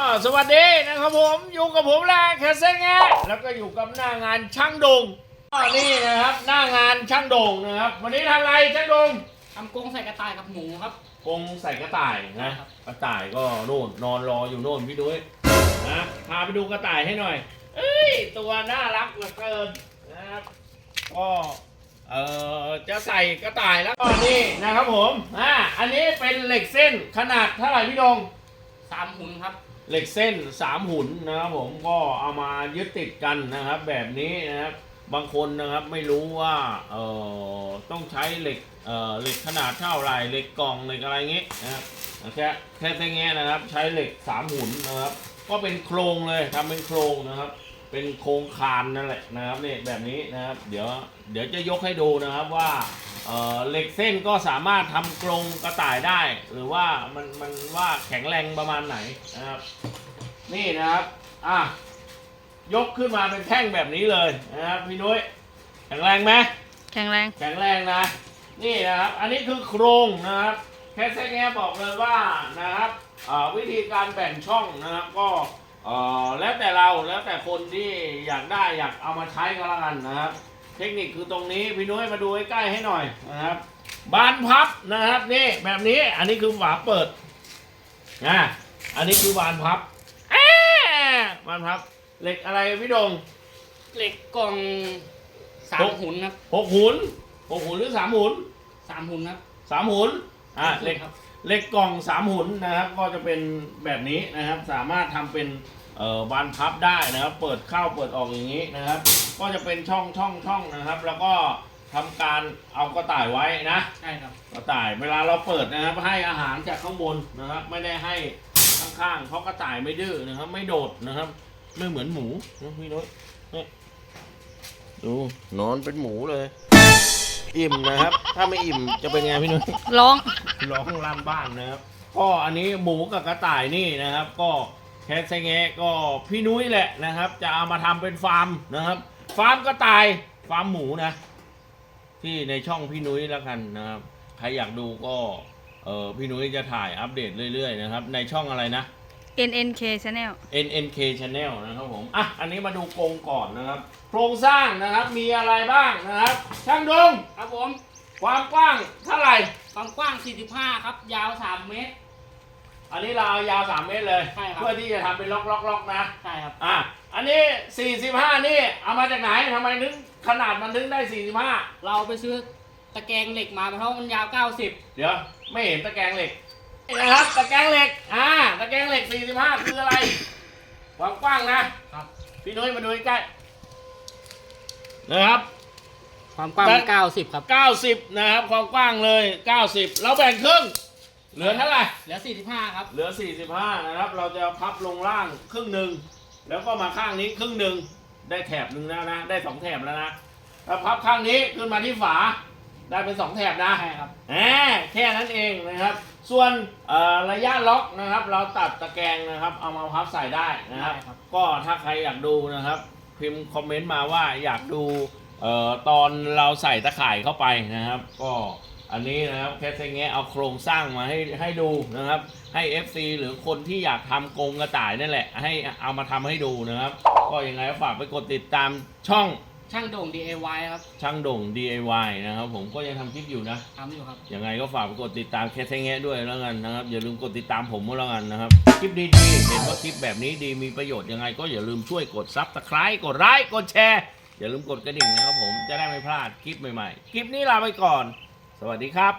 อ่าสวัสดีนะครับผมอยู่กับผมแหละแคสเซ่งแงแล้วก็อยู่กับหน้างานช่างโดงอ่านี่นะครับหน้างานช่างโดงนะครับ วันนี้ทำอะไรช่างโดงทำกรงใส่กระต่ายกับหมูครับกรงใส่กระต่ายนะครับกระต่ายก็โน่นนอนรออยู่โน่นพี่ดุ้ยนะพาไปดูกระต่ายให้หน่อย เอ้ยตัวน่ารักเหลือเกินนะครับก็เอ่อจะใส่กระต่ายแล้วก็นี่นะครับผมอ่าอันนี้เป็นเหล็กเส้นขนาดเท่าไหร่พี่ดงสามหุ่นครับ เหล็กเส้นสามหุ่นนะครับผมก็เอามายึดติดกันนะครับ แบบนี้นะครับบางคนนะครับไม่รู้ว่าเอ่อต้องใช้เหล็กเอ่อเหล็กขนาดเท่าไรเหล็กกล่องเหล็กอะไรเงี้ยนะครับแค่แค่แต่แง่นะครับ ใช้เหล็กสามหุ่นนะครับ ก็เป็นโครงเลยทำเป็นโครงนะครับ เป็นโครงคานนั่นแหละนะครับนี่แบบนี้นะครับ เดี๋ยวเดี๋ยวจะยกให้ดูนะครับว่า เอ่อเหล็กเส้นก็สามารถทำกรงกระต่ายได้ หรือว่ามันมันว่าแข็งแรงประมาณไหนนะครับ นี่นะครับอะยกขึ้นมาเป็นแท่งแบบนี้เลยนะครับพี่นุ้ยแข็งแรงไหมแข็งแรง แข็งแรงนะ นี่นะครับ อันนี้คือโครงนะครับแค่แค่แง่บอกเลยว่านะครับอ่าวิธีการแบ่งช่องนะครับก็เอ่อแล้วแต่เราแล้วแต่คนที่อยากได้อยากเอามาใช้ก็แล้วกันนะครับ เทคนิคคือตรงนี้พี่นุ้ยมาดูใกล้ๆให้หน่อยนะครับ บานพับนะครับนี่แบบนี้อันนี้คือฝาเปิดนะอันนี้คือบานพับแอะบานพับ เหล็กอะไรพี่ดงเหล็กกล่องสาโอ้มหุ่นครับหกหุนหกหุนหรือสามหุนสามหุ่นครับสามหุนอะเหล็กครับเหล็กกล่องสามหุนนะครับ ก็จะเป็นแบบนี้นะครับ สามารถทำเป็นเอ่อบานพับได้นะครับ เปิดเข้าเปิดออกอย่างนี้นะครับ ก็จะเป็นช่องช่องช่องนะครับ แล้วก็ทำการเอากระต่ายไว้นะ ใช่ครับ กระต่ายเวลาเราเปิดนะครับ ให้อาหารจากข้างบนนะครับ ไม่ได้ให้ข้างๆเพราะกระต่ายไม่ดื้อนะครับ ไม่โดดนะครับ ไม่เหมือนหมูนะพี่น้อยเนี่ยดูนอนเป็นหมูเลย อิ่มนะครับ ถ้าไม่อิ่มจะเป็นไงพี่นุ้ยร้อง ร้องลั่นบ้านนะครับ ก็อันนี้หมูกับกระต่ายนี่นะครับ ก็แคสแงะก็พี่นุ้ยแหละนะครับ จะเอามาทำเป็นฟาร์มนะครับ ฟาร์มกระต่ายฟาร์มหมูนะ ที่ในช่องพี่นุ้ยแล้วกันนะครับ ใครอยากดูก็ เออพี่นุ้ยจะถ่ายอัปเดตเรื่อยๆนะครับ ในช่องอะไรนะ NNK Channel NNK Channel นะครับผม อะ อันนี้มาดูกรงก่อนนะครับ โครงสร้างนะครับ มีอะไรบ้างนะครับ ช่างดง ครับผมความกว้างเท่าไหร่ ความกว้าง 45 ครับ ยาว 3 เมตร อันนี้เราเอายาว 3 เมตรเลย ใช่ครับ เพื่อที่จะทำเป็นล็อกล็อกล็อกนะ ใช่ครับ อะ อันนี้45นี่เอามาจากไหนทำไมนึกขนาดมันนึกได้45เราไปซื้อตะแกรงเหล็กมาเพราะมันยาว90เดี๋ยวไม่เห็นตะแกรงเหล็กนี่นะครับตะแกรงเหล็กอ่าตะแกรงเหล็ก45คืออะไรความกว้างนะครับพี่นุ้ยมาดูใกล้ๆนะครับ ความกว้างแต่90ครับ90นะครับความกว้างเลย90เราแบ่งครึ่งเหลือเท่าไหร่เหลือ45ครับ เหลือ45นะครับ เราจะพับลงล่างครึ่งหนึ่ง แล้วก็มาข้างนี้ครึ่งหนึ่งได้แถบหนึ่งแล้วนะ ได้สองแถบแล้วนะแล้วพับข้างนี้ขึ้นมาที่ฝา ได้เป็นสองแถบนะใช่ครับแหมแค่นั้นเองนะครับ ส่วนเอ่อระยะล็อกนะครับ เราตัดตะแกรงนะครับ เอามาพับใส่ได้นะครับ ได้ครับ ก็ถ้าใครอยากดูนะครับ พิมพ์คอมเมนต์มาว่าอยากดูเอ่อตอนเราใส่ตะข่ายเข้าไปนะครับ ก็ อันนี้นะครับแค่เซงแงะเอาโครงสร้างมาให้ให้ดูนะครับ ให้ FC หรือคนที่อยากทำกรงกระต่ายนั่นแหละ ให้เอามาทำให้ดูนะครับ ก็ยังไงก็ฝากไปกดติดตามช่องช่างโด่ง DIY ครับ ช่างโด่ง DIY นะครับ ผมก็ยังทำคลิปอยู่นะทำอยู่ครับ ยังไงก็ฝากไปกดติดตามแคสแงะด้วยแล้วกันนะครับ อย่าลืมกดติดตามผมก็แล้วกันนะครับ คลิปดีๆเห็นว่าคลิปแบบนี้ดีมีประโยชน์ยังไง ก็อย่าลืมช่วยกดซับสไคร b ์กดไลค์กดแชร์อย่าลืมกดกระดิ่งนะครับผมจะได้ไม่พลาดคลิปใหม่ๆ คลิปนี้ลาไปก่อน สวัสดีครับ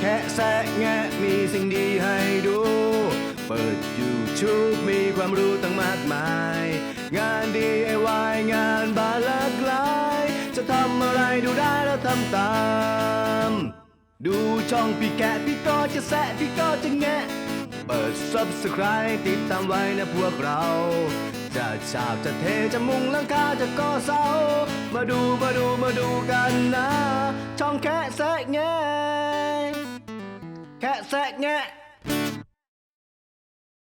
แคะแซะแงะมีสิ่งดีให้ดู เปิด YouTube มีความรู้ตั้งมากมาย งาน DIY งานบานหลากหลาย จะทำอะไรดูได้แล้วทำตาม ดูช่องพี่แกะพี่ก็จะแซะพี่ก็จะแงะ เปิด Subscribe ติดตามไว้นะพวกเรา จะฉาบจะเทจะมุงหลังคาจะก่อเสา มาดูมาดูมาดูกันนะ ช่องแค่แซะแงะแค่แซะแงะ